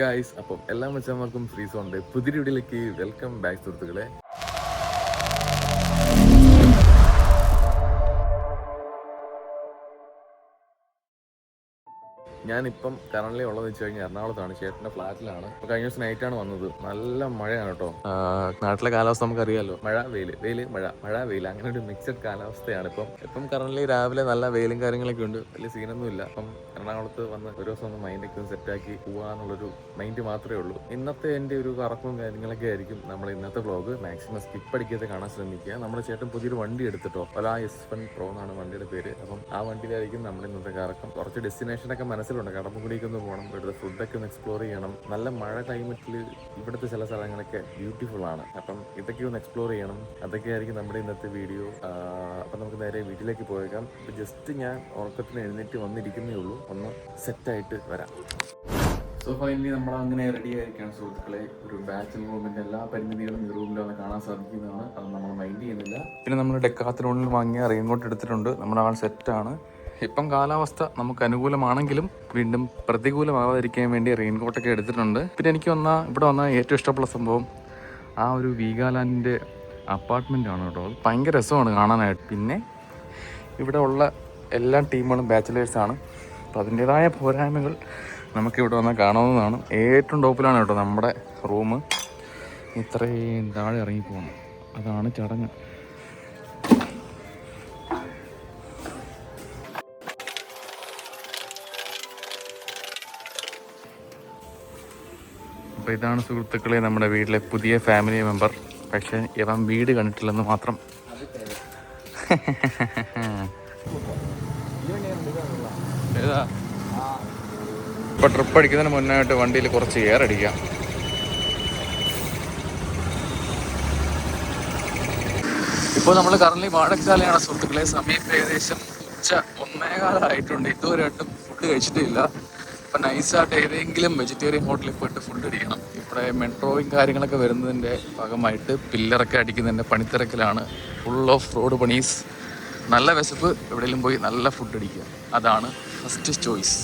Guys അപ്പം എല്ലാ മച്ചന്മാർക്കും free സോണിന്റെ പുതിയ വീഡിയോയിലേക്ക് വെൽക്കം ബാക്ക് സുഹൃത്തുക്കളെ. ഞാനിപ്പം കറണ്ട്ലി ഉള്ളത് വെച്ച് കഴിഞ്ഞാൽ എറണാകുളത്താണ് ചേട്ടന്റെ ഫ്ലാറ്റിലാണ്. അപ്പൊ കഴിഞ്ഞ ദിവസം നൈറ്റാണ് വന്നത്. നല്ല മഴയാണ് കേട്ടോ. നാട്ടിലെ കാലാവസ്ഥ നമുക്കറിയാലോ. മഴ വെയിൽ വെയിൽ മഴ മഴ വെയിൽ അങ്ങനെ ഒരു മിക്സഡ് കാലാവസ്ഥയാണ് ഇപ്പം. ഇപ്പം കറണ്ട്ലി രാവിലെ നല്ല വെയിലും കാര്യങ്ങളൊക്കെ ഉണ്ട്. വലിയ സീനൊന്നും ഇല്ല അപ്പം എറണാകുളത്ത് വന്ന് ഒരു ദിവസം ഒന്ന് മൈൻഡൊക്കെ ഒന്ന് സെറ്റാക്കി പോകാനുള്ളൊരു മൈൻഡ് മാത്രമേ ഉള്ളൂ. ഇന്നത്തെ എന്റെ ഒരു കറക്കവും കാര്യങ്ങളൊക്കെ ആയിരിക്കും നമ്മൾ ഇന്നത്തെ വ്ളോഗ് മാക്സിമം സ്കിപ്പ് അടിക്കാതെ കാണാൻ ശ്രമിക്കുക. നമ്മുടെ ചേട്ടൻ പുതിയൊരു വണ്ടി എടുത്തിട്ടോ? ഒല എസ് വൺ പ്രോ എന്നാണ് വണ്ടിയുടെ പേര്. അപ്പം ആ വണ്ടിയിലായിരിക്കും നമ്മൾ ഇന്നത്തെ കറക്കം. കുറച്ച് ഡെസ്റ്റിനേഷനൊക്കെ മനസ്സിലുണ്ട് കടമ്പുകുടിക്ക് ഒന്ന് പോകണം ഇവിടുത്തെ ഫുഡൊക്കെ ഒന്ന് എക്സ്പ്ലോർ ചെയ്യണം. നല്ല മഴ ക്ലൈമറ്റിൽ ഇവിടുത്തെ ചില സ്ഥലങ്ങളൊക്കെ ബ്യൂട്ടിഫുൾ ആണ്. അപ്പം ഇതൊക്കെ ഒന്ന് എക്സ്പ്ലോർ ചെയ്യണം. അതൊക്കെ ആയിരിക്കും നമ്മുടെ ഇന്നത്തെ വീഡിയോ അപ്പം നമുക്ക് നേരെ വീട്ടിലേക്ക് പോയേക്കാം. ജസ്റ്റ് ഞാൻ ഉറക്കത്തിന് എഴുന്നേറ്റ് വന്നിരിക്കുന്നേ ഉള്ളൂ. ഒന്ന് സെറ്റായിട്ട് വരാം. സോ ഫൈനലി നമ്മൾ അങ്ങനെ റെഡി ആയിരിക്കുകയാണ് സുഹൃത്തുക്കളെ. ഒരു ബാച്ച് റൂമിന്റെ എല്ലാ പരിമിതികളും ഈ വന്ന് കാണാൻ സാധിക്കുന്നതാണ്. അത് നമ്മൾ മൈൻഡ് ചെയ്യുന്നില്ല. പിന്നെ നമ്മൾ ഡെക്കാത്തിനുള്ളിൽ വാങ്ങിയ റെയിൻകോട്ട് എടുത്തിട്ടുണ്ട്. നമ്മുടെ ആൾ സെറ്റാണ് ഇപ്പം കാലാവസ്ഥ നമുക്ക് അനുകൂലമാണെങ്കിലും വീണ്ടും പ്രതികൂലമാവാതിരിക്കാൻ വേണ്ടി റെയിൻകോട്ടൊക്കെ എടുത്തിട്ടുണ്ട്. പിന്നെ എനിക്ക് വന്ന ഇവിടെ വന്ന ഏറ്റവും ഇഷ്ടമുള്ള സംഭവം ആ ഒരു വീഗാലാൻഡിന്റെ അപ്പാർട്ട്മെന്റ് ആണ് കേട്ടോ. അത് ഭയങ്കര രസമാണ് കാണാനായിട്ട്. പിന്നെ ഇവിടെ ഉള്ള എല്ലാ ടീമുകളും ബാച്ചിലേഴ്സാണ് അപ്പോൾ അതിന്റെതായ പോരായ്മകൾ നമുക്കിവിടെ വന്നാൽ കാണാവുന്നതാണ്. ഏറ്റവും ടോപ്പിലാണ് കേട്ടോ നമ്മുടെ റൂം. ഇത്രയും താഴെ ഇറങ്ങി പോകണം അതാണ് ചടങ്ങ്. അപ്പോൾ ഇതാണ് സുഹൃത്തുക്കളെ നമ്മുടെ വീട്ടിലെ പുതിയ ഫാമിലി മെമ്പർ പക്ഷേ ഇവൻ വീട് കണ്ടിട്ടില്ലെന്ന് മാത്രം. ഏതാ ട്രിപ്പ് അടിക്കുന്നതിന് മുന്നായിട്ട് വണ്ടിയിൽ കുറച്ച് എയർ അടിക്കാം. ഇപ്പോൾ നമ്മൾ കറന്റ് വാഴക്കാലയാണ് സുഹൃത്തുക്കളെ. സമയം ഏകദേശം ഉച്ച ഒന്നേകാലമായിട്ടുണ്ട് ഇതുവരെയായിട്ടും ഫുഡ് കഴിച്ചിട്ടില്ല. ഇപ്പൊ നൈസായിട്ട് ഏതെങ്കിലും വെജിറ്റേറിയൻ ഹോട്ടലിൽ പോയിട്ട് ഫുഡ് അടിക്കണം ഇവിടെ മെട്രോയും കാര്യങ്ങളൊക്കെ വരുന്നതിന്റെ ഭാഗമായിട്ട് പില്ലറൊക്കെ അടിക്കുന്നതിന്റെ പണിത്തിരക്കിലാണ് ഫുൾ ഓഫ് റോഡ് പണീസ് നല്ല വിശപ്പ് എവിടെയെങ്കിലും പോയി നല്ല ഫുഡ് അടിക്കുക. അതാണ് ഫസ്റ്റ് ചോയ്സ്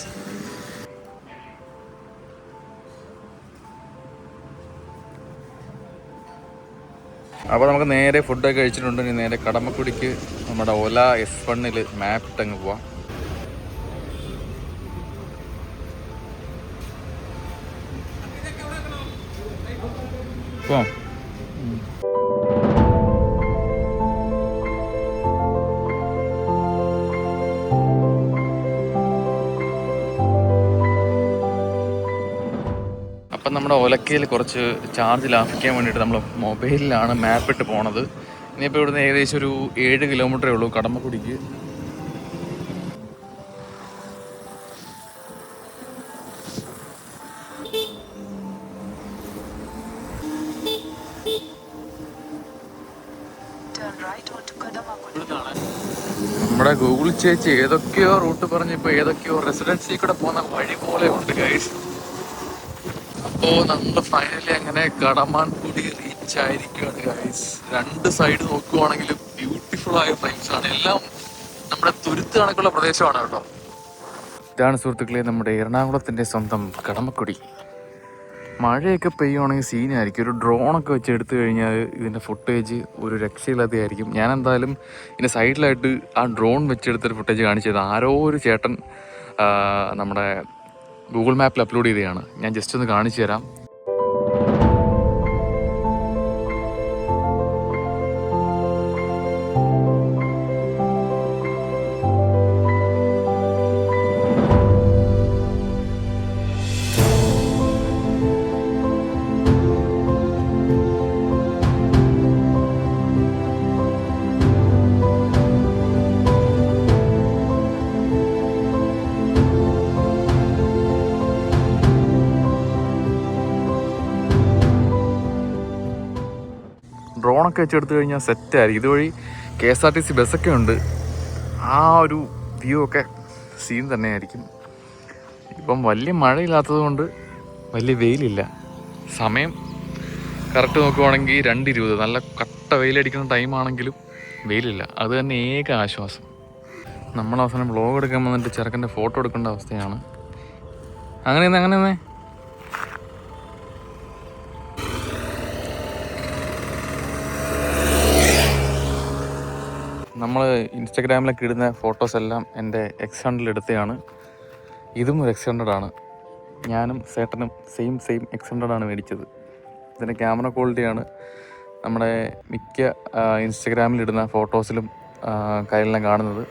അപ്പോൾ നമുക്ക് നേരെ ഫുഡൊക്കെ കഴിച്ചിട്ടുണ്ടെങ്കിൽ നേരെ കടമക്കുടിക്ക് നമ്മുടെ ഓല എസ് വണ്ണിൽ മാപ്പ് ഇട്ടങ്ങ് പോവാം. പോവാം അപ്പം നമ്മുടെ ഒലക്കയിൽ കുറച്ച് ചാർജ് ലാഭിക്കാൻ വേണ്ടിയിട്ട് നമ്മൾ മൊബൈലിലാണ് മാപ്പ് ഇട്ട് പോണത്. ഇനിയിപ്പോൾ ഇവിടുന്ന് ഏകദേശം ഒരു ഏഴ് കിലോമീറ്ററേ ഉള്ളൂ കടമക്കുടിക്ക് ചേച്ചി ഏതൊക്കെയോ റൂട്ട് പറഞ്ഞ് ഇപ്പൊ ഏതൊക്കെയോ റെസിഡൻസി കൂടെ പോകുന്ന വഴി പോലെ ഉണ്ട് ഗൈസ് അപ്പോ നമ്മൾ ഫൈനലി അങ്ങനെ കടമാൻകുടി റീച്ച് ആയിരിക്കുകയാണ് ഗൈസ് രണ്ട് സൈഡ് നോക്കുവാണെങ്കിലും ബ്യൂട്ടിഫുൾ ആയ ഫ്രെയിംസ് ആണ്. എല്ലാം നമ്മുടെ തുരുത്ത് കണക്കുള്ള പ്രദേശമാണ് കേട്ടോ. ഇതാണ് സുഹൃത്തുക്കളെ നമ്മുടെ എറണാകുളത്തിന്റെ സ്വന്തം കടമക്കുടി. മഴയൊക്കെ പെയ്യുവാണെങ്കിൽ സീനായിരിക്കും ഒരു ഡ്രോണൊക്കെ വെച്ച് എടുത്തു കഴിഞ്ഞാൽ ഇതിന്റെ ഫുട്ടേജ് ഒരു രക്ഷയില്ലാത്തതായിരിക്കും ഞാൻ എന്തായാലും ഇതിന്റെ സൈഡിലായിട്ട് ആ ഡ്രോൺ വെച്ചെടുത്തൊരു ഫുട്ടേജ് കാണിച്ചത് ആരോ ഒരു ചേട്ടൻ നമ്മുടെ ഗൂഗിൾ മാപ്പിൽ അപ്ലോഡ് ചെയ്തതാണ്. ഞാൻ ജസ്റ്റ് ഒന്ന് കാണിച്ചു തരാം. ഡ്രോണൊക്കെ വെച്ചെടുത്തു കഴിഞ്ഞാൽ സെറ്റായിരിക്കും. ഇതുവഴി K S R T C ബസ്സൊക്കെ ഉണ്ട്. ആ ഒരു വ്യൂ ഒക്കെ സീൻ തന്നെയായിരിക്കും. ഇപ്പം വലിയ മഴയില്ലാത്തത് കൊണ്ട് വലിയ വെയിലില്ല. സമയം കറക്റ്റ് നോക്കുവാണെങ്കിൽ രണ്ട് ഇരുപത് നല്ല കട്ട വെയിലടിക്കുന്ന ടൈമാണെങ്കിലും വെയിലില്ല. അത് തന്നെ ഏക ആശ്വാസം. നമ്മൾ അവസാനം വ്ളോഗ് എടുക്കാൻ വന്നിട്ട് ചെറുക്കന്റെ ഫോട്ടോ എടുക്കേണ്ട അവസ്ഥയാണ്. അങ്ങനെ അങ്ങനെ ഇൻസ്റ്റഗ്രാമിലൊക്കെ ഇടുന്ന ഫോട്ടോസ് എല്ലാം എന്റെ എക്സ് ഹൺഡ്രഡിൽ എടുത്തതാണ് ഇതും ഒരു എക്സ് ഹൺഡ്രഡ് ആണ്. ഞാനും സേട്ടനും സെയിം സെയിം എക്സ് ഹൺഡ്രഡ് ആണ് മേടിച്ചത്. ഇതിന്റെ ക്യാമറ ക്വാളിറ്റിയാണ് നമ്മുടെ മിക്ക ഇൻസ്റ്റഗ്രാമിൽ ഇടുന്ന ഫോട്ടോസിലും കാര്യമെല്ലാം കാണുന്നത്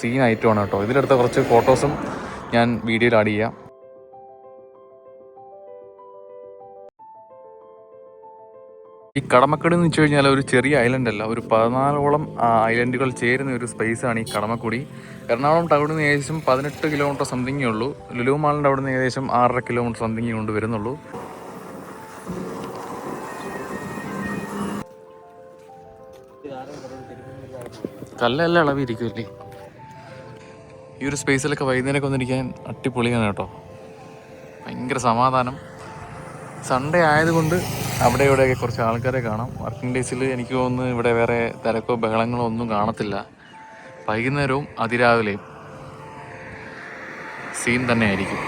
സീൻ ഐറ്റമാണ് കേട്ടോ. ഇതിലെടുത്ത കുറച്ച് ഫോട്ടോസും ഞാൻ വീഡിയോയിൽ ആഡ് ചെയ്യാം. ഈ കടമക്കുടി എന്ന് വെച്ച് കഴിഞ്ഞാൽ ഒരു ചെറിയ ഐലൻഡ് അല്ല ഒരു പതിനാലോളം ഐലൻഡുകൾ ചേരുന്ന ഒരു സ്പേസാണ് ഈ കടമക്കുടി. എറണാകുളം ടൗണിൽ നിന്ന് ഏകദേശം പതിനെട്ട് കിലോമീറ്റർ സംതിങ്ങേ ഉള്ളൂ. ലുലു മാളിന്റെ അവിടെ നിന്ന് ഏകദേശം ആറര കിലോമീറ്റർ സംതിങ്ങേ കൊണ്ട് വരുന്നുള്ളൂ. കല്ലെല്ലാം അളവിരിക്കുമല്ലേ ഈ ഒരു സ്പേസിലൊക്കെ വൈകുന്നേരമൊക്കെ വന്നിരിക്കാൻ അടിപൊളിയാണ് കേട്ടോ. ഭയങ്കര സമാധാനം. സൺഡേ ആയതുകൊണ്ട് അവിടെ ഇവിടെയൊക്കെ കുറച്ച് ആൾക്കാരെ കാണാം. വർക്കിംഗ് ഡേയ്സിൽ എനിക്ക് തോന്നുന്നു ഇവിടെ വേറെ തിരക്കോ ബഹളങ്ങളോ ഒന്നും കാണത്തില്ല. വൈകുന്നേരവും അതിരാവിലെയും സീൻ തന്നെ ആയിരിക്കും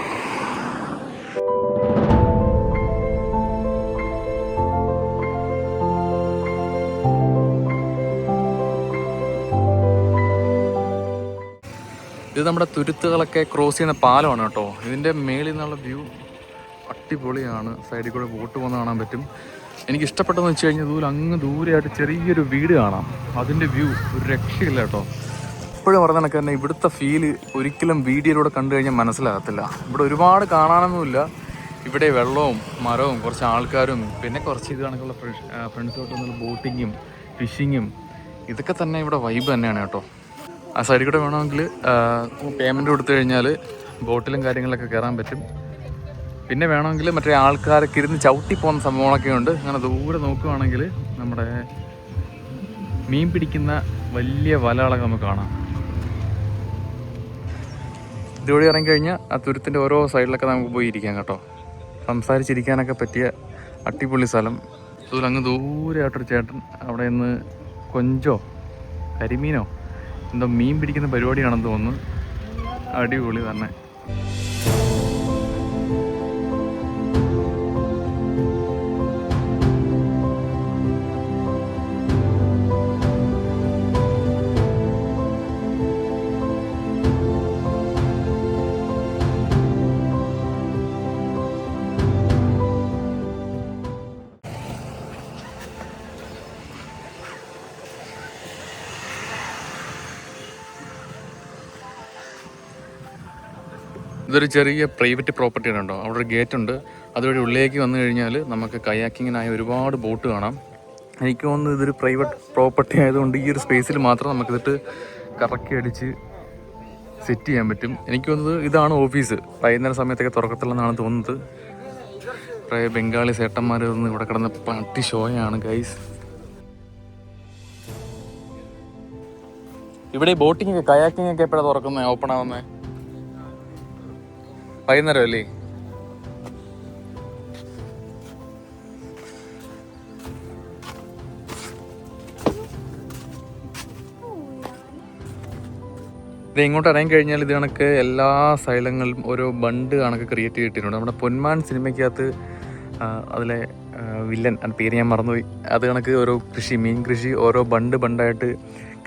ഇത് നമ്മുടെ തുരുത്തുകളൊക്കെ ക്രോസ് ചെയ്യുന്ന പാലമാണ് കേട്ടോ. ഇതിന്റെ മേളിൽ നിന്നുള്ള വ്യൂ അടിപൊളിയാണ്. സൈഡിൽ കൂടെ ബോട്ട് പോകുന്ന കാണാൻ പറ്റും. എനിക്ക് ഇഷ്ടപ്പെട്ടതെന്ന് വെച്ച് കഴിഞ്ഞാൽ ദൂരം അങ്ങ് ദൂരെയായിട്ട് ചെറിയൊരു വീട് കാണാം. അതിന്റെ വ്യൂ ഒരു രക്ഷയില്ല കേട്ടോ. എപ്പോഴും പറഞ്ഞ കണക്ക് തന്നെ ഇവിടുത്തെ ഫീൽ ഒരിക്കലും വീഡിയോയിലൂടെ കണ്ടു കഴിഞ്ഞാൽ മനസ്സിലാകത്തില്ല. ഇവിടെ ഒരുപാട് കാണാനൊന്നുമില്ല. ഇവിടെ വെള്ളവും മരവും കുറച്ച് ആൾക്കാരും പിന്നെ കുറച്ച് ഇത് കണക്കുള്ള ഫ്രണ്ട്സോട്ട് വന്നുള്ള ബോട്ടിങ്ങും ഫിഷിങ്ങും ഇതൊക്കെ തന്നെ ഇവിടെ വൈബ് തന്നെയാണ് കേട്ടോ. ആ സൈഡിൽ കൂടെ വേണമെങ്കിൽ പേയ്മെന്റ് കൊടുത്തു കഴിഞ്ഞാൽ ബോട്ടിലും കാര്യങ്ങളൊക്കെ കയറാൻ പറ്റും. പിന്നെ വേണമെങ്കിൽ മറ്റേ ആൾക്കാരൊക്കെ ഇരുന്ന് ചവിട്ടി പോകുന്ന സംഭവങ്ങളൊക്കെ ഉണ്ട്. അങ്ങനെ ദൂരെ നോക്കുകയാണെങ്കിൽ നമ്മുടെ മീൻ പിടിക്കുന്ന വലിയ വലകളൊക്കെ നമുക്ക് കാണാം. ഇതുവഴി ഇറങ്ങിക്കഴിഞ്ഞാൽ ആ തുരുത്തിന്റെ ഓരോ സൈഡിലൊക്കെ നമുക്ക് പോയി ഇരിക്കാം കേട്ടോ. സംസാരിച്ചിരിക്കാനൊക്കെ പറ്റിയ അട്ടിപ്പൊളി സ്ഥലം. അതുപോലെ അങ്ങ് ദൂരെയായിട്ടൊരു ചേട്ടൻ അവിടെ നിന്ന് കൊഞ്ചോ കരിമീനോ എന്തോ മീൻ പിടിക്കുന്ന പരിപാടിയാണെന്ന് തോന്നുന്നു. അടിപൊളി തന്നെ. ഇതൊരു ചെറിയ പ്രൈവറ്റ് പ്രോപ്പർട്ടിയാണ് ഉണ്ടോ അവിടെ ഒരു ഗേറ്റ് ഉണ്ട്. അതുവഴി ഉള്ളിലേക്ക് വന്നു കഴിഞ്ഞാൽ നമുക്ക് കയാക്കിങ്ങിനായ ഒരുപാട് ബോട്ട് കാണാം. എനിക്ക് തോന്നുന്നു ഇതൊരു പ്രൈവറ്റ് പ്രോപ്പർട്ടി ആയതുകൊണ്ട് ഈ ഒരു സ്പേസിൽ മാത്രം നമുക്കിതിട്ട് കറക്കി അടിച്ച് സെറ്റ് ചെയ്യാൻ പറ്റും. എനിക്ക് തോന്നുന്നത് ഇതാണ് ഓഫീസ് വൈകുന്നേരം സമയത്തൊക്കെ തുറക്കത്തുള്ളതെന്നാണ് തോന്നുന്നത്. കുറേ ബംഗാളി സേട്ടന്മാർ ഒന്ന് ഇവിടെ കിടന്ന് പട്ടി ഷോയാണ് ഗൈസ് ഇവിടെ ബോട്ടിംഗ് ഒക്കെ ഒക്കെ എപ്പോഴാണ് തുറക്കുന്നത് ഓപ്പൺ ആവുന്നത് വൈകുന്നേരം അല്ലേ ഇത് ഇങ്ങോട്ട് ഇറങ്ങി കഴിഞ്ഞാൽ ഇത് കണക്ക് എല്ലാ സൈലങ്ങളിലും ഓരോ ബണ്ട് കണക്ക് ക്രിയേറ്റ് ചെയ്തിട്ടുണ്ട്. നമ്മുടെ പൊന്മാൻ സിനിമയ്ക്കകത്ത് അതിലെ വില്ലൻ പേര് ഞാൻ മറന്നുപോയി. അത് കണക്ക് ഓരോ കൃഷി മീൻ കൃഷി ഓരോ ബണ്ട് ബണ്ടായിട്ട്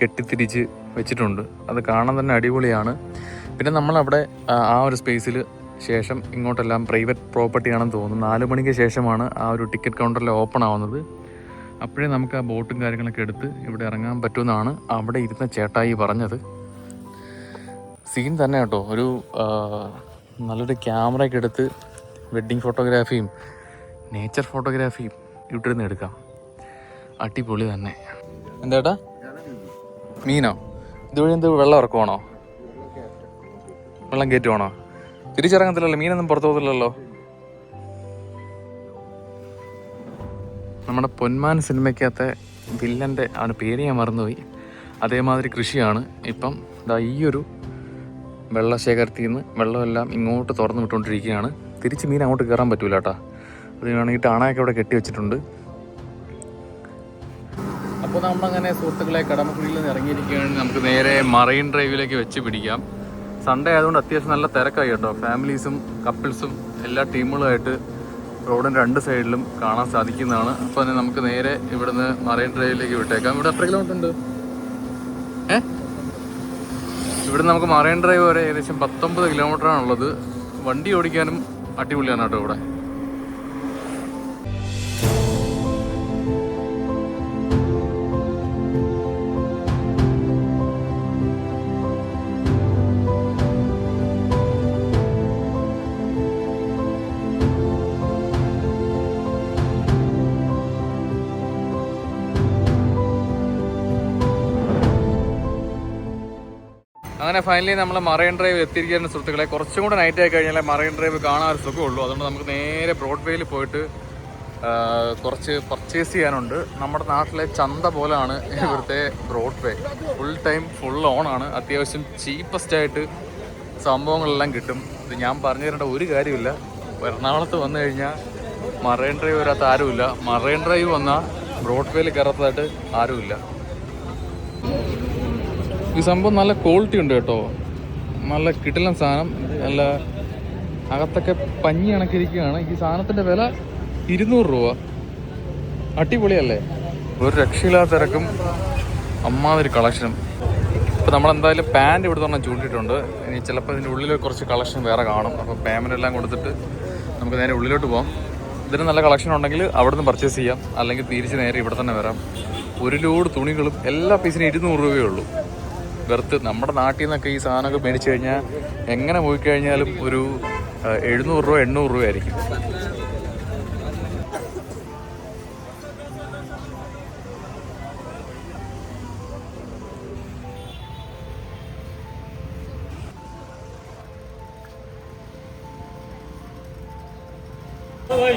കെട്ടിത്തിരിച്ച് വെച്ചിട്ടുണ്ട്. അത് കാണാൻ തന്നെ അടിപൊളിയാണ്. പിന്നെ നമ്മളവിടെ ആ ഒരു സ്പേസിൽ ശേഷം ഇങ്ങോട്ടെല്ലാം പ്രൈവറ്റ് പ്രോപ്പർട്ടി ആണെന്ന് തോന്നുന്നു. നാല് മണിക്ക് ശേഷമാണ് ആ ഒരു ടിക്കറ്റ് കൗണ്ടറിൽ ഓപ്പൺ ആവുന്നത്. അപ്പോഴേ നമുക്ക് ആ ബോട്ടും കാര്യങ്ങളൊക്കെ എടുത്ത് ഇവിടെ ഇറങ്ങാൻ പറ്റുമെന്നാണ് അവിടെ ഇരുന്ന ചേട്ടായി പറഞ്ഞത്. സീൻ തന്നെ കേട്ടോ. ഒരു നല്ലൊരു ക്യാമറയൊക്കെ എടുത്ത് വെഡ്ഡിങ് ഫോട്ടോഗ്രാഫിയും നേച്ചർ ഫോട്ടോഗ്രാഫിയും ഇവിടെ നിന്ന് എടുക്കാം. അടിപൊളി തന്നെ. എന്താട്ടാ മീനോ? ഇതുവഴി എന്ത് വെള്ളം ഇറക്കുവാണോ? വെള്ളം കയറ്റുവാണോ? തിരിച്ചിറങ്ങത്തില്ലല്ലോ മീനൊന്നും പുറത്തു പോകത്തില്ലല്ലോ നമ്മുടെ പൊന്മാൻ സിനിമയ്ക്കകത്തെ വില്ലന്റെ അവന്റെ പേര് ഞാൻ മറന്നുപോയി. അതേമാതിരി കൃഷിയാണ്. ഇപ്പം ഇതാ ഈയൊരു വെള്ള ശേഖരത്തിൽ നിന്ന് വെള്ളമെല്ലാം ഇങ്ങോട്ട് തുറന്നു വിട്ടുകൊണ്ടിരിക്കുകയാണ്. തിരിച്ച് മീൻ അങ്ങോട്ട് കയറാൻ പറ്റൂല കേട്ടോ. അത് വേണമെങ്കിൽ ടാണയൊക്കെ ഇവിടെ കെട്ടി വെച്ചിട്ടുണ്ട്. അപ്പോൾ നമ്മളങ്ങനെ സുഹൃത്തുക്കളെ കടമക്കുഴിയിൽ നിന്ന് ഇറങ്ങിയിരിക്കുകയാണെങ്കിൽ നമുക്ക് നേരെ മറൈൻ ഡ്രൈവിലേക്ക് വെച്ച് പിടിക്കാം. സൺഡേ ആയതുകൊണ്ട് അത്യാവശ്യം നല്ല തിരക്കായി കേട്ടോ. ഫാമിലീസും കപ്പിൾസും എല്ലാ ടീമുകളുമായിട്ട് റോഡിന്റെ രണ്ട് സൈഡിലും കാണാൻ സാധിക്കുന്നതാണ്. അപ്പോൾ തന്നെ നമുക്ക് നേരെ ഇവിടുന്ന് മറൈൻ ഡ്രൈവിലേക്ക് വിട്ടേക്കാം. ഇവിടെ എത്ര കിലോമീറ്റർ ഉണ്ട്? ഇവിടെ നമുക്ക് മറൈൻ ഡ്രൈവ് വരെ ഏകദേശം പത്തൊമ്പത് കിലോമീറ്റർ ആണുള്ളത്. വണ്ടി ഓടിക്കാനും അടിപൊളിയാണ് കേട്ടോ ഇവിടെ. അങ്ങനെ ഫൈനലി നമ്മൾ മറൈൻ ഡ്രൈവ് എത്തിയിരിക്കുന്ന സുഹൃത്തുക്കളെ. കുറച്ചും കൂടെ നൈറ്റ് ആയി കഴിഞ്ഞാൽ മറൈൻ ഡ്രൈവ് കാണാൻ ഒരു സുഖമുള്ളൂ. അതുകൊണ്ട് നമുക്ക് നേരെ ബ്രോഡ്വേയിൽ പോയിട്ട് കുറച്ച് പർച്ചേസ് ചെയ്യാനുണ്ട്. നമ്മുടെ നാട്ടിലെ ചന്ത പോലാണ് ഇവിടുത്തെ Broadway full time full on ആണ്. അത്യാവശ്യം ചീപ്പസ്റ്റ് ആയിട്ട് സംഭവങ്ങളെല്ലാം കിട്ടും. ഇത് ഞാൻ പറഞ്ഞു തരേണ്ട ഒരു കാര്യമില്ല. എറണാകുളത്ത് വന്നു കഴിഞ്ഞാൽ മറൈൻ ഡ്രൈവ് വരാത്ത ആരുമില്ല. മറൈൻ ഡ്രൈവ് വന്നാൽ ബ്രോഡ്വേയിൽ കയറാത്തതായിട്ട് ആരുമില്ല. ഈ സംഭവം നല്ല ക്വാളിറ്റി ഉണ്ട് കേട്ടോ. നല്ല കിട്ടില്ല സാധനം. നല്ല അകത്തൊക്കെ പഞ്ഞി കണക്കിരിക്കുകയാണ് ഈ സാധനത്തിന്റെ വില ഇരുന്നൂറ് രൂപ. അടിപൊളിയല്ലേ? ഒരു രക്ഷയില്ലാത്ത തിരക്കും. അമ്മാതിരി കളക്ഷനും ഇപ്പം നമ്മളെന്തായാലും പാന്റ് ഇവിടെ തന്നെ ചൂണ്ടിയിട്ടുണ്ട്. ഇനി ചിലപ്പോൾ ഇതിന്റെ ഉള്ളിൽ കുറച്ച് കളക്ഷൻ വേറെ കാണും. അപ്പോൾ പേയ്മെന്റ് എല്ലാം കൊടുത്തിട്ട് നമുക്ക് നേരെ ഉള്ളിലോട്ട് പോകാം ഇതിന് നല്ല കളക്ഷൻ ഉണ്ടെങ്കിൽ അവിടെ നിന്ന് പർച്ചേസ് ചെയ്യാം. അല്ലെങ്കിൽ തിരിച്ച് നേരെ ഇവിടെ തന്നെ വരാം. ഒരു ലോഡ് തുണികളും എല്ലാ പീസിനും ഇരുന്നൂറ് രൂപയേ ഉള്ളൂ. വെറുത്ത് നമ്മുടെ നാട്ടിൽ നിന്നൊക്കെ ഈ സാധനമൊക്കെ മേടിച്ചു കഴിഞ്ഞാൽ എങ്ങനെ പോയി കഴിഞ്ഞാലും ഒരു എഴുന്നൂറ് രൂപ എണ്ണൂറ് രൂപ ആയിരിക്കും.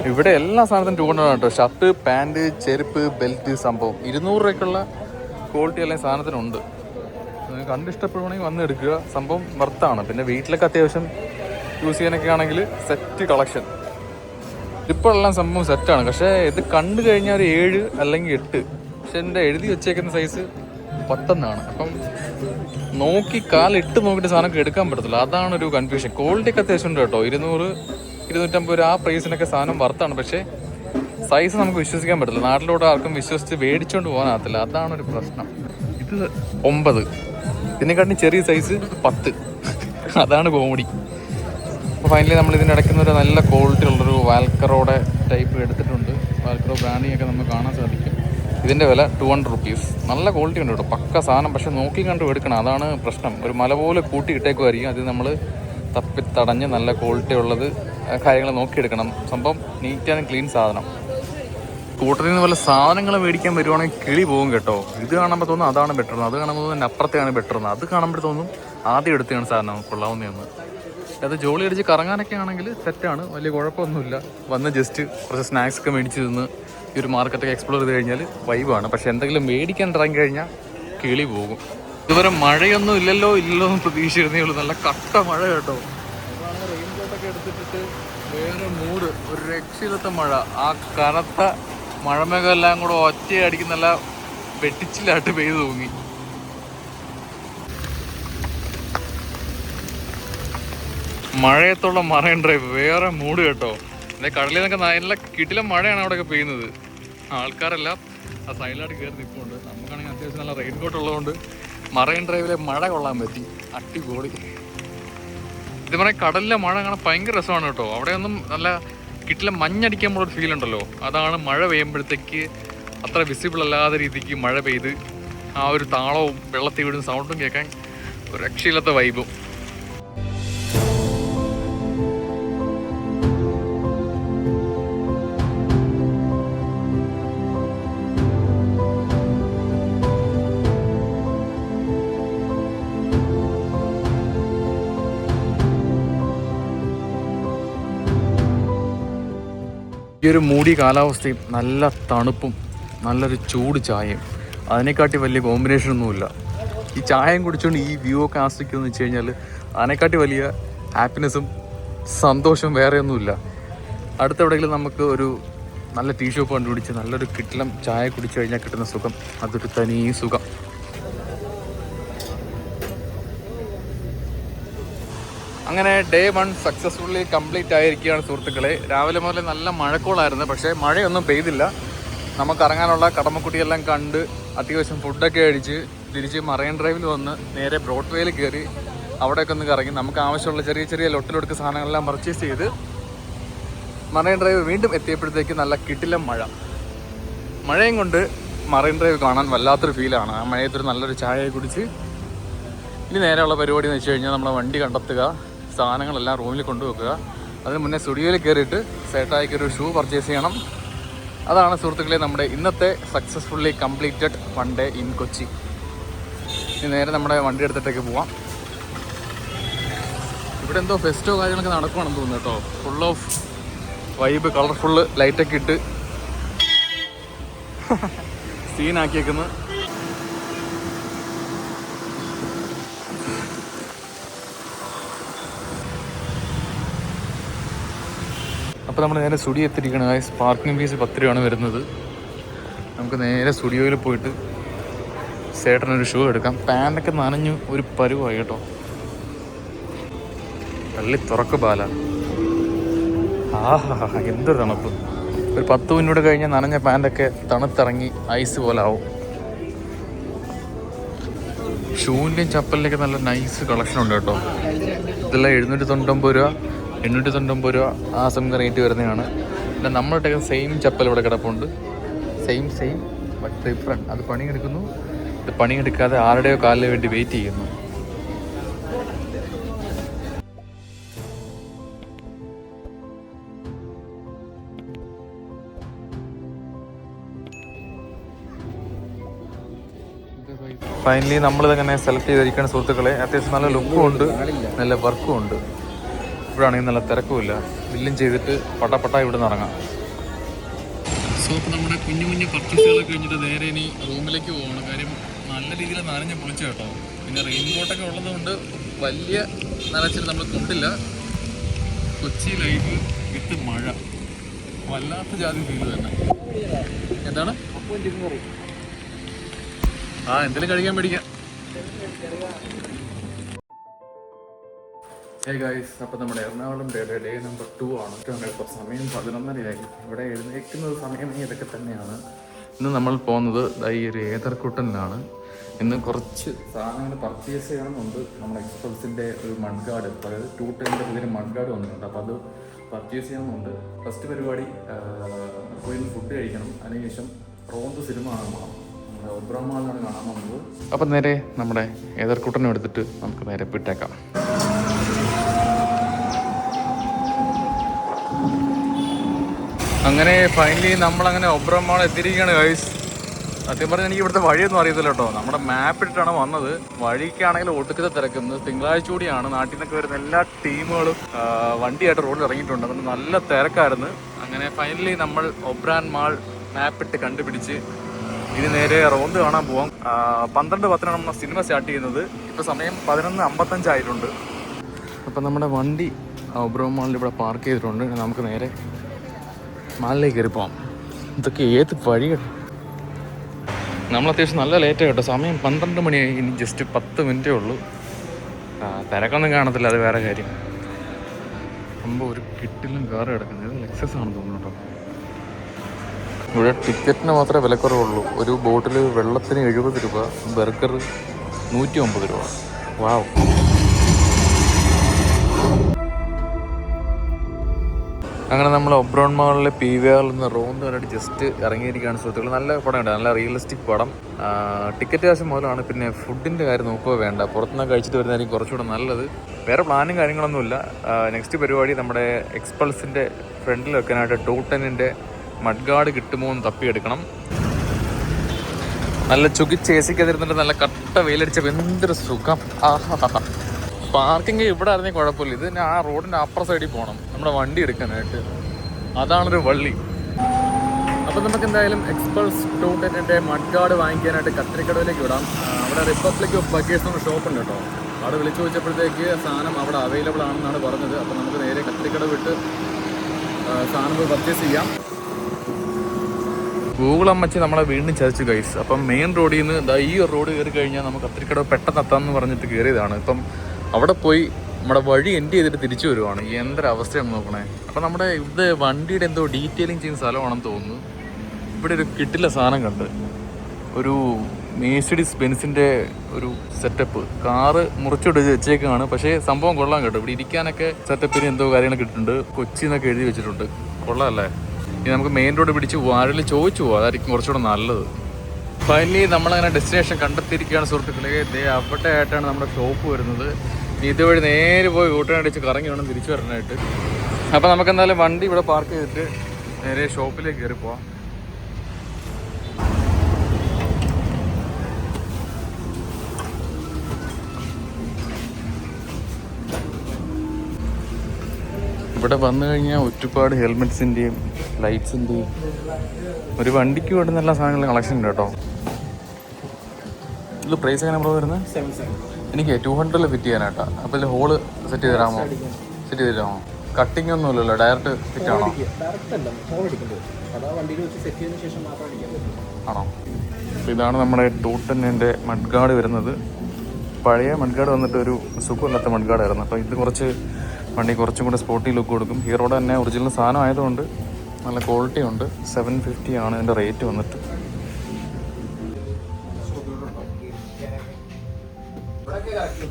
ഇവിടെ എല്ലാ സാധനത്തിനും ടൂ ഹൺഡ്രഡ് കേട്ടോ. ഷർട്ട് പാന്റ് ചെരുപ്പ് ബെൽറ്റ് സംഭവം. ഇരുന്നൂറ് രൂപയ്ക്കുള്ള ക്വാളിറ്റി എല്ലാം സാധനത്തിനുണ്ട്. നിങ്ങൾക്ക് കണ്ടിഷ്ടപ്പെടുവാണെങ്കിൽ വന്ന് എടുക്കുക. സംഭവം വർത്താണ്. പിന്നെ വീട്ടിലൊക്കെ അത്യാവശ്യം യൂസ് ചെയ്യാനൊക്കെ ആണെങ്കിൽ സെറ്റ് കളക്ഷൻ. ഇപ്പോൾ എല്ലാം സംഭവം സെറ്റാണ്. പക്ഷേ ഇത് കണ്ടു കഴിഞ്ഞാൽ ഒരു ഏഴ് അല്ലെങ്കിൽ എട്ട്. പക്ഷെ എന്റെ എഴുതി വെച്ചേക്കുന്ന സൈസ് പത്തെന്നാണ്. അപ്പം നോക്കി കാലിട്ട് നോക്കിയിട്ട് സാധനമൊക്കെ എടുക്കാൻ പറ്റത്തില്ല. അതാണ് ഒരു കൺഫ്യൂഷൻ ക്വാളിറ്റി ഒക്കെ അത്യാവശ്യം ഉണ്ട് കേട്ടോ. ഇരുന്നൂറ് ഇരുന്നൂറ്റമ്പത് ആ പ്രൈസിനൊക്കെ സാധനം വർത്താണ്. പക്ഷേ സൈസ് നമുക്ക് വിശ്വസിക്കാൻ പറ്റില്ല നാട്ടിലോട്ട് ആർക്കും വിശ്വസിച്ച് മേടിച്ചുകൊണ്ട് പോകാനാകത്തില്ല അതാണ് ഒരു പ്രശ്നം. ഇത് ഒമ്പത്. ഇതിനെക്കാട്ടിലും ചെറിയ സൈസ് പത്ത്. അതാണ് കോമഡി അപ്പോൾ ഫൈനലി നമ്മൾ ഇതിന്റെ ഇടയ്ക്കുന്ന ഒരു നല്ല ക്വാളിറ്റി ഉള്ളൊരു വാൽക്കറോടെ ടൈപ്പ് എടുത്തിട്ടുണ്ട്. വാൽക്കറോ ബ്രാൻഡിങ് നമുക്ക് കാണാൻ സാധിക്കും. ഇതിന്റെ വില ടു ഹൺഡ്രഡ് റുപ്പീസ് നല്ല ക്വാളിറ്റി ഉണ്ട് കേട്ടോ. പക്ക സാധനം. പക്ഷെ നോക്കി കണ്ട് എടുക്കണം. അതാണ് പ്രശ്നം. ഒരു മല പോലെ കൂട്ടി ഇട്ടേക്കുമായിരിക്കും. അത് നമ്മൾ തപ്പിത്തടഞ്ഞ് നല്ല ക്വാളിറ്റി ഉള്ളത് കാര്യങ്ങൾ നോക്കിയെടുക്കണം. സംഭവം നീറ്റ് ആൻഡ് ക്ലീൻ സാധനം. കൂട്ടത്തിൽ നിന്ന് വല്ല സാധനങ്ങൾ മേടിക്കാൻ വരുവാണെങ്കിൽ കിളി പോകും കേട്ടോ. ഇത് കാണുമ്പോൾ തോന്നും അതാണ് ബെറ്റർ അത് കാണുമ്പോൾ തോന്നുന്നു അപ്പുറത്തെയാണ് ബെറ്റർ എന്ന്. അത് കാണുമ്പോൾ തോന്നും ആദ്യം എടുത്തതാണ് സാധനം. കൊള്ളാവുന്നതെന്ന് അത് ജോളി അടിച്ച് കറങ്ങാനൊക്കെ ആണെങ്കിൽ സെറ്റാണ് വലിയ കുഴപ്പമൊന്നുമില്ല. വന്ന് ജസ്റ്റ് കുറച്ച് സ്നാക്സ് ഒക്കെ മേടിച്ച് തിന്ന് ഈ ഒരു മാർക്കറ്റൊക്കെ എക്സ്പ്ലോർ ചെയ്ത് കഴിഞ്ഞാൽ വൈബാണ് പക്ഷെ എന്തെങ്കിലും മേടിക്കാൻ ഇറങ്ങി കഴിഞ്ഞാൽ കിളി പോകും. ഇതുവരെ മഴയൊന്നും ഇല്ലല്ലോ ഇല്ലല്ലോ എന്ന് പ്രതീക്ഷിച്ചിരുന്നേ ഉള്ളൂ. നല്ല കട്ട മഴ കേട്ടോ. റെയിൻകോട്ടൊക്കെ എടുത്തിട്ടിട്ട് വേറെ മൂട്. ഒരു രക്ഷയിലത്തെ മഴ. ആ കനത്ത മഴമേഘം എല്ലാം കൂടെ ഒറ്റയടിക്ക് നല്ല വെട്ടിച്ചിലായിട്ട് പെയ്തു തൂങ്ങി. മഴയത്തുള്ള മറൈൻ ഡ്രൈവ് വേറെ മൂട് കേട്ടോ. അല്ലെ കടലിൽ നിന്നൊക്കെ നല്ല കിട്ടില മഴയാണ് അവിടെയൊക്കെ പെയ്യുന്നത്. ആൾക്കാരെല്ലാം ആ സൈഡിലായിട്ട് കയറി നിൽപ്പുണ്ട്. നമുക്കാണെങ്കിൽ അത്യാവശ്യം നല്ല റെയിൻ കോട്ട് ഉള്ളതുകൊണ്ട് മറൈൻ ഡ്രൈവിലെ മഴ കൊള്ളാൻ പറ്റി. അടിപൊളി. ഇത് പറഞ്ഞാൽ കടലിലെ മഴ കാണാൻ ഭയങ്കര രസമാണ് കേട്ടോ. അവിടെയൊന്നും നല്ല കിട്ടിലെ മഞ്ഞടിക്കുമ്പോൾ ഒരു ഫീൽ ഉണ്ടല്ലോ. അതാണ് മഴ പെയ്യുമ്പോഴത്തേക്ക് അത്ര വിസിബിൾ അല്ലാതെ രീതിക്ക് മഴ പെയ്ത് ആ ഒരു താളവും വെള്ളത്തിൽ വീടും സൗണ്ടും കേൾക്കാൻ ഒരു രക്ഷയില്ലാത്ത വൈബും ഈ ഒരു മൂടി കാലാവസ്ഥയും നല്ല തണുപ്പും നല്ലൊരു ചൂട് ചായയും അതിനെക്കാട്ടി വലിയ കോമ്പിനേഷൻ ഒന്നുമില്ല. ഈ ചായയും കുടിച്ചുകൊണ്ട് ഈ വ്യൂ ഒക്കെ ആസ്വദിക്കുമെന്ന് വെച്ച് കഴിഞ്ഞാൽ അതിനെക്കാട്ടി വലിയ ഹാപ്പിനെസ്സും സന്തോഷം വേറെ ഒന്നുമില്ല അടുത്ത എവിടെയെങ്കിലും നമുക്ക് ഒരു നല്ല ടീ ഷോപ്പ് കണ്ടുപിടിച്ച് നല്ലൊരു കിട്ടലം ചായ കുടിച്ചു കഴിഞ്ഞാൽ കിട്ടുന്ന സുഖം അതൊരു തനി സുഖം. അങ്ങനെ ഡേ വൺ സക്സസ്ഫുള്ളി കംപ്ലീറ്റ് ആയിരിക്കുകയാണ് സുഹൃത്തുക്കളെ. രാവിലെ മുതൽ നല്ല മഴക്കോളായിരുന്നു പക്ഷേ മഴയൊന്നും പെയ്തില്ല. നമുക്ക് ഇറങ്ങാനുള്ള കടമക്കുട്ടിയെല്ലാം കണ്ട് അത്യാവശ്യം ഫുഡൊക്കെ അഴിച്ച് തിരിച്ച് മറൈൻ ഡ്രൈവിൽ വന്ന് നേരെ ബ്രോഡ്വേയിൽ കയറി അവിടെയൊക്കെ ഒന്ന് കറങ്ങി. നമുക്ക് ആവശ്യമുള്ള ചെറിയ ചെറിയ ലൊട്ടിലൊടുക്ക് സാധനങ്ങളെല്ലാം പർച്ചേസ് ചെയ്ത് മറൈൻ ഡ്രൈവ് വീണ്ടും എത്തിയപ്പോഴത്തേക്ക് നല്ല കിട്ടില്ല മഴ. മഴയും കൊണ്ട് മറൈൻ ഡ്രൈവ് കാണാൻ വല്ലാത്തൊരു ഫീലാണ് ആ മഴയത്തൊരു നല്ലൊരു ചായയെ കുടിച്ച് ഇനി നേരെയുള്ള പരിപാടി എന്ന് വെച്ച് കഴിഞ്ഞാൽ നമ്മളെ വണ്ടി കണ്ടെത്തുക. സാധനങ്ങളെല്ലാം റൂമിൽ കൊണ്ടുവെക്കുക. അതിന് മുന്നേ സ്റ്റുഡിയോയിൽ കയറിയിട്ട് സേട്ടായിക്ക് ഒരു ഷൂ പർച്ചേസ് ചെയ്യണം. അതാണ് സുഹൃത്തുക്കളെ നമ്മുടെ ഇന്നത്തെ successfully completed one day in Kochi. ഇനി നേരെ നമ്മുടെ വണ്ടി എടുത്തിട്ടേക്ക് പോവാം. ഇവിടെ എന്തോ ഫെസ്റ്റോ കാര്യങ്ങളൊക്കെ നടക്കുവാണെന്ന് തോന്നുന്നു കേട്ടോ. ഫുൾ ഓഫ് വൈബ് കളർഫുള്ള് ലൈറ്റൊക്കെ ഇട്ട് സീനാക്കിയേക്കുന്നു അപ്പോൾ നമ്മൾ നേരെ സ്റ്റുഡിയോ എത്തിയിരിക്കണം. ഗൈസ് പാർക്കിംഗ് ഫീസ് പത്ത് രൂപയാണ് വരുന്നത്. നമുക്ക് നേരെ സ്റ്റുഡിയോയിൽ പോയിട്ട് ചേട്ടനൊരു ഷൂ എടുക്കാം. പാന്റൊക്കെ നനഞ്ഞു ഒരു പരുവായി കേട്ടോ. തള്ളി തുറക്ക് ബാല. ആഹാ എന്തൊരു തണുപ്പ്. ഒരു പത്ത് മിനിറ്റ് കഴിഞ്ഞാൽ നനഞ്ഞ പാന്റൊക്കെ തണുത്തിറങ്ങി ഐസ് പോലെ ആവും. ഷൂവിന്റെയും ചപ്പലിന്റെയൊക്കെ നല്ല നൈസ് കളക്ഷൻ ഉണ്ട് കേട്ടോ. ഇതെല്ലാം എഴുന്നൂറ്റി തൊണ്ണൂറ്റൊമ്പത് രൂപ. എണ്ണൂറ്റി തൊണ്ണൂറ്റൊമ്പത് രൂപ ആ സമയം റേറ്റ് വരുന്നതാണ്. പിന്നെ നമ്മളുടെ സെയിം ചപ്പൽ ഇവിടെ കിടപ്പുണ്ട്. സെയിം സെയിം ബട്ട് ഡിഫറെന്റ് അത് പണിയെടുക്കുന്നു. ഇത് പണിയെടുക്കാതെ ആരുടെയോ കാലിന് വേണ്ടി വെയിറ്റ് ചെയ്യുന്നു. ഫൈനലി നമ്മളിതങ്ങനെ സെലക്ട് ചെയ്തിരിക്കുന്ന സുഹൃത്തുക്കളെ? അത്യാവശ്യം നല്ല ലുക്കും ഉണ്ട്. നല്ല വർക്കും ഉണ്ട്. ഇവിടാണെങ്കിൽ നല്ല തിരക്കുമില്ല. ബില്ലും ചെയ്തിട്ട് പട്ടപ്പട്ട ഇവിടെ നിന്ന് ഇറങ്ങാം. സോ അപ്പോൾ നമ്മുടെ കുഞ്ഞു കുഞ്ഞു പർച്ചേസുകളൊക്കെ കഴിഞ്ഞിട്ട് നേരെ ഇനി റൂമിലേക്ക് പോകണം കാര്യം നല്ല രീതിയിൽ നനഞ്ഞ് പൊളിച്ചു കേട്ടോ. പിന്നെ റെയിൻ കോട്ടൊക്കെ ഉള്ളതുകൊണ്ട് വലിയ നനച്ചിൽ നമ്മൾ കൊണ്ടില്ല. കൊച്ചി ലൈഫ് വിത്ത് മഴ. വല്ലാത്ത ജാതി ഫീൽ തന്നെ. എന്താണ്? ആ എന്തെങ്കിലും കഴിക്കാൻ മേടിക്കാം. ഹേ ഗൈസ് അപ്പോൾ നമ്മുടെ എറണാകുളം ഡേയുടെ ഡേ നമ്പർ ടു ആണ്. ഇപ്പോൾ സമയം പതിനൊന്നരയായി. ഇവിടെ എഴുന്നേക്കുന്നത് സമയം ഇതൊക്കെ തന്നെയാണ്. ഇന്ന് നമ്മൾ പോകുന്നത് ഈ ഒരു ഏതർക്കുട്ടനിലാണ് ഇന്ന് കുറച്ച് സാധനങ്ങൾ പർച്ചേസ് ചെയ്യണമെന്നുണ്ട്. നമ്മുടെ എക്സ്പ്രസിന്റെ ഒരു മൺഗാർഡ് അതായത് ടു ടൈമിന്റെ പുതിയൊരു മൺഗാർഡ് വന്നിട്ടുണ്ട്. അപ്പോൾ അത് പർച്ചേസ് ചെയ്യണമെന്നുണ്ട്. ഫസ്റ്റ് പരിപാടി പോയി ഫുഡ് കഴിക്കണം. അതിനുശേഷം റോന്ത് സിനിമ കാണണം ഒബ്രഹ്മാളിലാണ് കാണാൻ പോകുന്നത്. അപ്പം നേരെ നമ്മുടെ ഏതർക്കുട്ടനും എടുത്തിട്ട് നമുക്ക് നേരെ വിട്ടേക്കാം അങ്ങനെ ഫൈനലി നമ്മളങ്ങനെ ഒബ്രഹ്മാൾ എത്തിയിരിക്കുകയാണ് ഗൈസ് സത്യം പറഞ്ഞാൽ എനിക്ക് ഇവിടുത്തെ വഴിയൊന്നും അറിയത്തില്ല കേട്ടോ. നമ്മുടെ മാപ്പ് ഇട്ടിട്ടാണ് വന്നത്. വഴിക്കാണെങ്കിൽ ഒടുക്കത്തെ തിരക്കുന്നത് തിങ്കളാഴ്ച കൂടിയാണ് നാട്ടിൽ നിന്നൊക്കെ വരുന്ന എല്ലാ ടീമുകളും വണ്ടിയായിട്ട് റോഡിൽ ഇറങ്ങിയിട്ടുണ്ട്. അതുകൊണ്ട് നല്ല തിരക്കായിരുന്നു. അങ്ങനെ ഫൈനലി നമ്മൾ ഒബ്രാൻ മാൾ മാപ്പ് ഇട്ട് കണ്ടുപിടിച്ച് ഇനി നേരെ റോന്ത് കാണാൻ പോവാം. പന്ത്രണ്ട് പത്തിനാണ് നമ്മൾ സിനിമ സ്റ്റാർട്ട് ചെയ്യുന്നത്. ഇപ്പോൾ സമയം പതിനൊന്ന് അമ്പത്തഞ്ചായിട്ടുണ്ട് അപ്പം നമ്മുടെ വണ്ടി ഒബ്രോ മാളിൽ ഇവിടെ പാർക്ക് ചെയ്തിട്ടുണ്ട്. നമുക്ക് നേരെ മാളിലേക്ക് കയറി പോവാം. ഇതൊക്കെ ഏത് വഴികൾ നമ്മൾ അത്യാവശ്യം നല്ല ലേറ്റ് കേട്ടോ. സമയം പന്ത്രണ്ട് മണിയായി ഇനി ജസ്റ്റ് പത്ത് മിനിറ്റേ ഉള്ളൂ. തിരക്കൊന്നും കാണത്തില്ല. അത് വേറെ കാര്യം. സംഭവം ഒരു കിട്ടിലും കാറ് കിടക്കുന്നത് ഇത് ആണ് ആണെന്ന് തോന്നുന്നു ഇവിടെ ടിക്കറ്റിന് മാത്രമേ വിലക്കുറവുള്ളൂ. ഒരു ബോട്ടിൽ വെള്ളത്തിന് എഴുപത് രൂപ ബർഗർ നൂറ്റി ഒമ്പത് രൂപ. വാവ് അങ്ങനെ നമ്മൾ ഒബ്രോൺ മോളിലെ പി വി ആറിൽ നിന്ന് റോന്ത് വരെ ജസ്റ്റ് ഇറങ്ങിയിരിക്കുകയാണ് സുഹൃത്തുക്കൾ നല്ല പടം ഉണ്ട് നല്ല റിയലിസ്റ്റിക് പടം. ടിക്കറ്റ് കാശ് മുതലാണ്. പിന്നെ ഫുഡിന്റെ കാര്യം നോക്കുക വേണ്ട. പുറത്തുനിന്ന് കഴിച്ചിട്ട് വരുന്നതായിരിക്കും കുറച്ചുകൂടെ നല്ലത്. വേറെ പ്ലാനും കാര്യങ്ങളൊന്നുമില്ല. നെക്സ്റ്റ് പരിപാടി നമ്മുടെ എക്സ്പൾസിന്റെ ഫ്രണ്ടിൽ വെക്കാനായിട്ട് ടൂ ടെന്നിന്റെ മഡ്ഗാർഡ് കിട്ടുമോ എന്ന് തപ്പിയെടുക്കണം. നല്ല ചുകിച്ച് എ സിക്ക് നല്ല കട്ട വെയിലടിച്ച എന്തൊരു സുഖം. ആഹാ പാർക്കിംഗ് ഇവിടെ ആയിരുന്നെങ്കിൽ കുഴപ്പമില്ല. ഇത് ആ റോഡിന്റെ അപ്പുറ സൈഡിൽ പോകണം നമ്മുടെ വണ്ടി എടുക്കാനായിട്ട്. അതാണൊരു വള്ളി. അപ്പോൾ നമുക്ക് എന്തായാലും എക്സ്പൾസ് ടൂ ടെന്നിന്റെ മഡ്ഗാർഡ് വാങ്ങിക്കാനായിട്ട് കത്തിരിക്കടവിലേക്ക് വിടാം. അവിടെ റിപ്പബ്ലിക് ഓഫ് ബഗേഴ്സ് എന്ന ഷോപ്പ് ഉണ്ട് കേട്ടോ. അവിടെ വിളിച്ചു ചോദിച്ചപ്പോഴത്തേക്ക് സാധനം അവിടെ അവൈലബിൾ ആണെന്നാണ് പറഞ്ഞത്. അപ്പോൾ നമുക്ക് നേരെ കത്തിരിക്കടവ് വിട്ട് സാധനം പർച്ചേസ് ചെയ്യാം. ഗൂഗിൾ അമ്മച്ചി നമ്മളെ വീണ്ടും ചതിച്ചു ഗൈസ് അപ്പം മെയിൻ റോഡിൽ നിന്ന് ഈ റോഡ് കയറി കഴിഞ്ഞാൽ നമുക്ക് കത്തിരിക്കടവ് പെട്ടെന്ന് എത്താമെന്ന് പറഞ്ഞിട്ട് കയറിയതാണ്. ഇപ്പം അവിടെ പോയി നമ്മുടെ വഴി എൻഡ് ചെയ്തിട്ട് തിരിച്ചു വരുവാണ്. എന്തൊരു അവസ്ഥയാണ് നോക്കണേ. അപ്പം നമ്മുടെ ഇത് വണ്ടിയുടെ എന്തോ ഡീറ്റെയിലിംഗ് ചെയ്യുന്ന സ്ഥലമാണെന്ന് തോന്നുന്നു. ഇവിടെ ഒരു കിട്ടില്ല സാധനം കണ്ട്. ഒരു മേസിഡിസ് ബെൻസിന്റെ ഒരു സെറ്റപ്പ് കാറ് മുറിച്ചിട്ട് വെച്ചേക്കാണ്. പക്ഷേ സംഭവം കൊള്ളാൻ കേട്ടോ. ഇവിടെ ഇരിക്കാനൊക്കെ സെറ്റപ്പിന് എന്തോ കാര്യങ്ങൾ ഇട്ടിട്ടുണ്ട്. കൊച്ചി എന്നൊക്കെ എഴുതി വെച്ചിട്ടുണ്ട്. കൊള്ളാമല്ലേ ഇനി നമുക്ക് മെയിൻ റോഡ് പിടിച്ച് വാഴയിൽ ചോദിച്ചു പോകാം അതായിരിക്കും കുറച്ചുകൂടെ നല്ലത്. ഫൈനലി നമ്മളങ്ങനെ ഡെസ്റ്റിനേഷൻ കണ്ടെത്തിയിരിക്കുകയാണ് സുഹൃത്തുക്കളെ. ദേ അവിടെ ആയിട്ടാണ് നമ്മുടെ ഷോപ്പ് വരുന്നത്. ഇനി ഇതുവഴി നേരെ പോയി കൂട്ടനടിച്ച് കറങ്ങി വേണം തിരിച്ചു വരാനായിട്ട്. അപ്പോൾ നമുക്ക് എന്തായാലും വണ്ടി ഇവിടെ പാർക്ക് ചെയ്തിട്ട് നേരെ ഷോപ്പിലേക്ക് കയറി പോവാം. ഇവിടെ വന്നു കഴിഞ്ഞാൽ ഒരുപാട് ഹെൽമെറ്റ്സിന്റെയും ലൈറ്റ്സിന്റെയും ഒരു വണ്ടിക്ക് വേണ്ടുന്ന എല്ലാ സാധനങ്ങളും കളക്ഷൻ ഉണ്ട് കേട്ടോ. ഇത് പ്രൈസ് എങ്ങനെ ബ്രോ വരുന്നത്? എനിക്ക് ടു ഹൺഡ്രഡിൽ ഫിറ്റ് ചെയ്യാനായിട്ടാ അപ്പോൾ ഇതിൽ ഹോൾ സെറ്റ് ചെയ്ത് തരാമോ? സെറ്റ് ചെയ്ത് തരാമോ? കട്ടിംഗ് ഒന്നും ഇല്ലല്ലോ ഡയറക്റ്റ് ഫിറ്റ് ആണോ? ആണോ? അപ്പോൾ ഇതാണ് നമ്മുടെ ടൂട്ടന്റെ മഡ്ഗാർഡ് വരുന്നത്. പഴയ മഡ്ഗാർഡ് വന്നിട്ട് ഒരു സുഖമില്ലാത്ത മഡ്ഗാർഡായിരുന്നു. അപ്പോൾ ഇത് കുറച്ച് വണ്ടി കുറച്ചും കൂടെ സ്പോർട്ടി ലുക്ക് കൊടുക്കും. ഹീറോയുടെ തന്നെ ഒറിജിനൽ സാധനം ആയതുകൊണ്ട് നല്ല ക്വാളിറ്റി ഉണ്ട്. സെവൻ ഫിഫ്റ്റി ആണ് ഇതിന്റെ റേറ്റ് വന്നിട്ട്.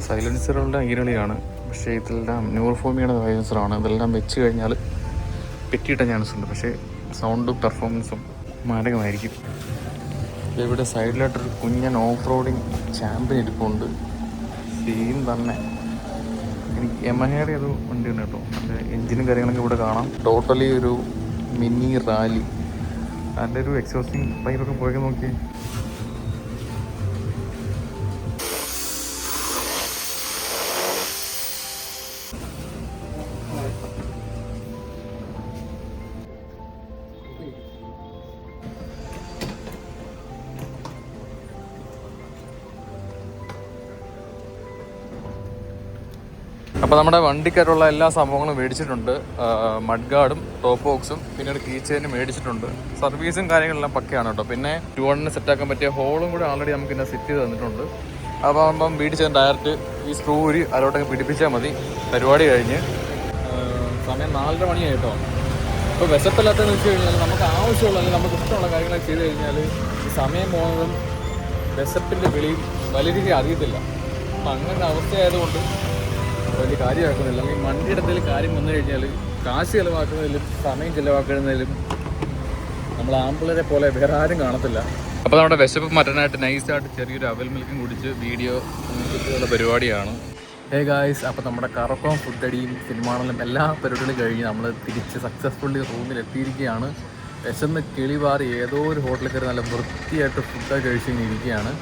സൈലൻസറുകളുടെ ഈരളിയാണ് പക്ഷേ ഇതെല്ലാം ന്യൂറോഫോമിയുടെ സൈലൻസറാണ്. ഇതെല്ലാം വെച്ച് കഴിഞ്ഞാൽ പെറ്റിയിട്ട ചാൻസ് ഉണ്ട് പക്ഷേ സൗണ്ടും പെർഫോമൻസും മാരകമായിരിക്കും. ഇവിടെ സൈഡിലായിട്ടൊരു കുഞ്ഞൻ ഓഫ് റോഡിങ് ചാമ്പ്യൻ ഇരിപ്പുണ്ട്. സീൻ തന്നെ. എനിക്ക് യമഹയുടെ ഒരു വണ്ടിയാണ് കേട്ടോ. അതിന്റെ എഞ്ചിനും കാര്യങ്ങളൊക്കെ ഇവിടെ കാണാം. ടോട്ടലി ഒരു മിനി റാലി. അതിന്റെ ഒരു എക്സോസിങ് പൈപ്പൊക്കെ പോയൊക്കെ നോക്കി അപ്പോൾ നമ്മുടെ വണ്ടിക്കാരുള്ള എല്ലാ സംഭവങ്ങളും മേടിച്ചിട്ടുണ്ട്. മഡ് ഗാർഡും ടോപ്പ് ബോക്സും പിന്നെ കീ ചെയിനും മേടിച്ചിട്ടുണ്ട്. സർവീസും കാര്യങ്ങളെല്ലാം പക്കയാണ് കേട്ടോ. പിന്നെ ടു വണ്ണിന് സെറ്റാക്കാൻ പറ്റിയ ഹോളും കൂടെ ആൾറെഡി നമുക്ക് ഇന്നെ സെറ്റ് ചെയ്ത് തന്നിട്ടുണ്ട്. അപ്പോൾ ആകുമ്പം വീട്ടിൽ ചെന്ന് ഡയറക്റ്റ് ഈ സ്ക്രൂ ഊരി അതിലോട്ടൊക്കെ പിടിപ്പിച്ചാൽ മതി. പരിപാടി കഴിഞ്ഞ്. സമയം നാലര മണിയായി കേട്ടോ ഇപ്പോൾ വിശപ്പില്ലാത്തതെന്ന് വെച്ച് കഴിഞ്ഞാൽ നമുക്ക് ആവശ്യമുള്ള അല്ലെങ്കിൽ നമുക്ക് ഇഷ്ടമുള്ള കാര്യങ്ങളൊക്കെ ചെയ്ത് കഴിഞ്ഞാൽ ഈ സമയം പോകുന്നതും വിശപ്പിന്റെ വെളിയും വലിയ രീതിയിൽ അറിയത്തില്ല. അപ്പം അങ്ങനെ അവസ്ഥയായതുകൊണ്ട് വലിയ കാര്യമാക്കുന്നില്ല. അല്ലെങ്കിൽ വണ്ടിയുടെ എന്തെങ്കിലും കാര്യം വന്നു കഴിഞ്ഞാൽ കാശ് ചിലവാക്കുന്നതിലും സമയം ചിലവാക്കുന്നതിലും നമ്മൾ ആമ്പിളരെ പോലെ വേറെ ആരും കാണത്തില്ല. അപ്പോൾ നമ്മുടെ വിശപ്പ് മാറ്റാനായിട്ട് നൈസായിട്ട് ചെറിയൊരു അവൽ മിൽക്കും കുടിച്ച് വീഡിയോ ഉള്ള പരിപാടിയാണ്. ഹേ ഗായ്സ് അപ്പോൾ നമ്മുടെ കറക്കവും ഫുഡടിയും സിനിമാണലും എല്ലാ പരിപാടികളും കഴിഞ്ഞ് നമ്മൾ തിരിച്ച് സക്സസ്ഫുള്ളി റൂമിൽ എത്തിയിരിക്കുകയാണ് വിശന്ന് കിളിവാറി ഏതോ ഒരു ഹോട്ടലിൽ കയറി നല്ല വൃത്തിയായിട്ട് ഫുഡൊക്കെ കഴിച്ച് ഇരിക്കുകയാണ്.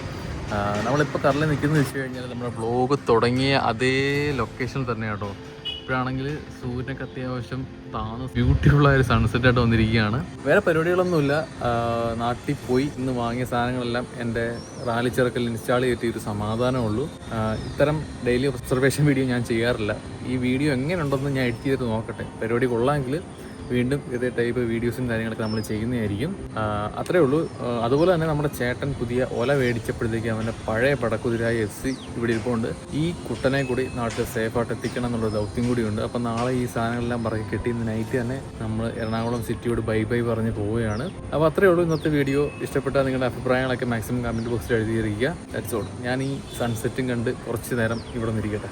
നമ്മളിപ്പോൾ കടലിൽ നിൽക്കുന്നത് വെച്ച് കഴിഞ്ഞാൽ നമ്മുടെ വ്ലോഗ് തുടങ്ങിയ അതേ ലൊക്കേഷൻ തന്നെ കേട്ടോ ഇപ്പോഴാണെങ്കിൽ സൂര്യനൊക്കെ അത്യാവശ്യം താന്ന് ബ്യൂട്ടിഫുൾ ആയ ഒരു സൺസെറ്റ് ആയിട്ട് വന്നിരിക്കുകയാണ്. വേറെ പരിപാടികളൊന്നുമില്ല. നാട്ടിൽ പോയി ഇന്ന് വാങ്ങിയ സാധനങ്ങളെല്ലാം എന്റെ റാലി ചെറുക്കൽ ഇൻസ്റ്റാൾ ചെയ്തിട്ട് ഒരു സമാധാനമുള്ളൂ ഇത്തരം ഡെയിലി ഒബ്സർവേഷൻ വീഡിയോ ഞാൻ ചെയ്യാറില്ല. ഈ വീഡിയോ എങ്ങനെയുണ്ടെന്ന് ഞാൻ എഡിറ്റ് ചെയ്തിട്ട് നോക്കട്ടെ. പരിപാടി കൊള്ളാമെങ്കിൽ വീണ്ടും ഇതേ ടൈപ്പ് വീഡിയോസും കാര്യങ്ങളൊക്കെ നമ്മൾ ചെയ്യുന്നതായിരിക്കും. അത്രേ ഉള്ളൂ. അതുപോലെ തന്നെ നമ്മുടെ ചേട്ടൻ പുതിയ ഒല മേടിച്ചപ്പോഴത്തേക്ക് അവന്റെ പഴയ പടക്കുതിരായ എസ് സി ഇവിടെ ഇരിപ്പുണ്ട്. ഈ കുട്ടനെ കൂടി നാട്ടിൽ സേഫായിട്ട് എത്തിക്കണം എന്നുള്ള ദൗത്യം കൂടിയുണ്ട്. അപ്പം നാളെ ഈ സാധനങ്ങളെല്ലാം പറക്കി കിട്ടി ഇന്ന് നൈറ്റ് തന്നെ നമ്മൾ എറണാകുളം സിറ്റിയോട് ബൈ ബൈ പറഞ്ഞ് പോവുകയാണ്. അപ്പോൾ അത്രേ ഉള്ളൂ ഇന്നത്തെ വീഡിയോ ഇഷ്ടപ്പെട്ടാൽ നിങ്ങളുടെ അഭിപ്രായങ്ങളൊക്കെ മാക്സിമം കമന്റ് ബോക്സിൽ എഴുതിയിരിക്കുക. ദാറ്റ്സ് ഓൾ ഞാൻ ഈ സൺസെറ്റും കണ്ട് കുറച്ച് നേരം ഇവിടെ നിന്നിരിക്കട്ടെ